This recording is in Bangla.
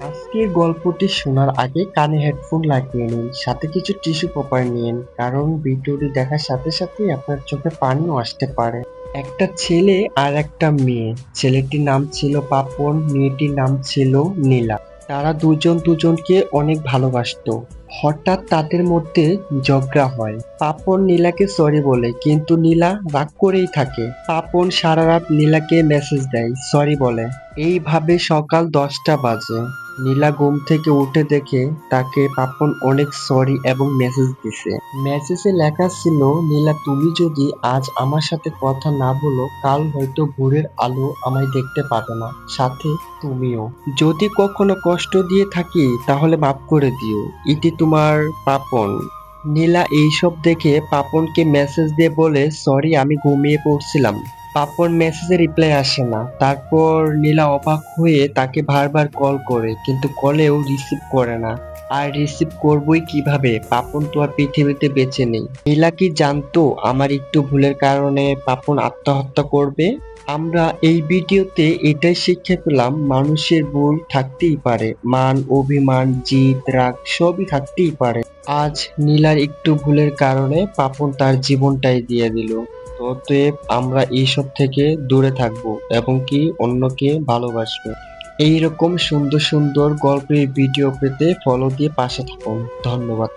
আজকের গল্পটি শোনার আগে কানে হেডফোন লাগিয়ে নিন, সাথে কিছু টিস্যু পেপার নিন, কারণ ভিডিওটি দেখার সাথে সাথে আপনার চোখে পানিও আসতে পারে। একটা ছেলে আর একটা মেয়ে, ছেলেটির নাম ছিল পাপন, মেয়েটির নাম ছিল নীলা। তারা দুজন দুজনকে অনেক ভালোবাসতো। হঠাৎ তাদের মধ্যে ঝগড়া হয়। পাপন নীলাকে সরি বলে, কিন্তু নীলা রাগ করেই থাকে। পাপন সারা রাত নীলাকে মেসেজ দেয় সরি বলে। এইভাবে সকাল দশটা বাজে। নীলা ঘুম থেকে উঠে দেখে তাকে পাপন অনেক সরি এবং মেসেজ দিছে। মেসেজে লেখা ছিল, নীলা, তুমি যদি আজ আমার সাথে কথা না বলো, কাল হয়তো ভোরের আলো আমায় দেখতে পাবে না। সাথে তুমিও। যদি কখনো কষ্ট দিয়ে থাকি, তাহলে মাফ করে দিও। ইতি তোমার পাপন। নীলা এইসব দেখে পাপনকে মেসেজ দিয়ে বলে সরি আমি ঘুমিয়ে পড়ছিলাম। পাপন মেসেজে রিপ্লাই আসে না। তারপর নীলা অবাক হয়ে তাকে বারবার কল করে, কিন্তু কলেও রিসিভ করে না। আর রিসিভ করবই কীভাবে? পাপন তো আর পৃথিবীতে বেঁচে নেই। নীলা কি জানতো আমার একটু ভুলের কারণে পাপন আত্মহত্যা করবে? আমরা এই ভিডিওতে এটাই শিক্ষা পেলাম, মানুষের ভুল থাকতেই পারে। মান, অভিমান জিত রাগ সবই থাকতেই পারে। আজ নীলার একটু ভুলের কারণে পাপন তার জীবনটাই দিয়ে দিল। অতএব আমরা এইসব থেকে দূরে থাকব এবং কি অন্যকে ভালোবাসব। এইরকম সুন্দর সুন্দর গল্পের ভিডিও পেতে ফলো দিয়ে পাশে থাকুন। ধন্যবাদ।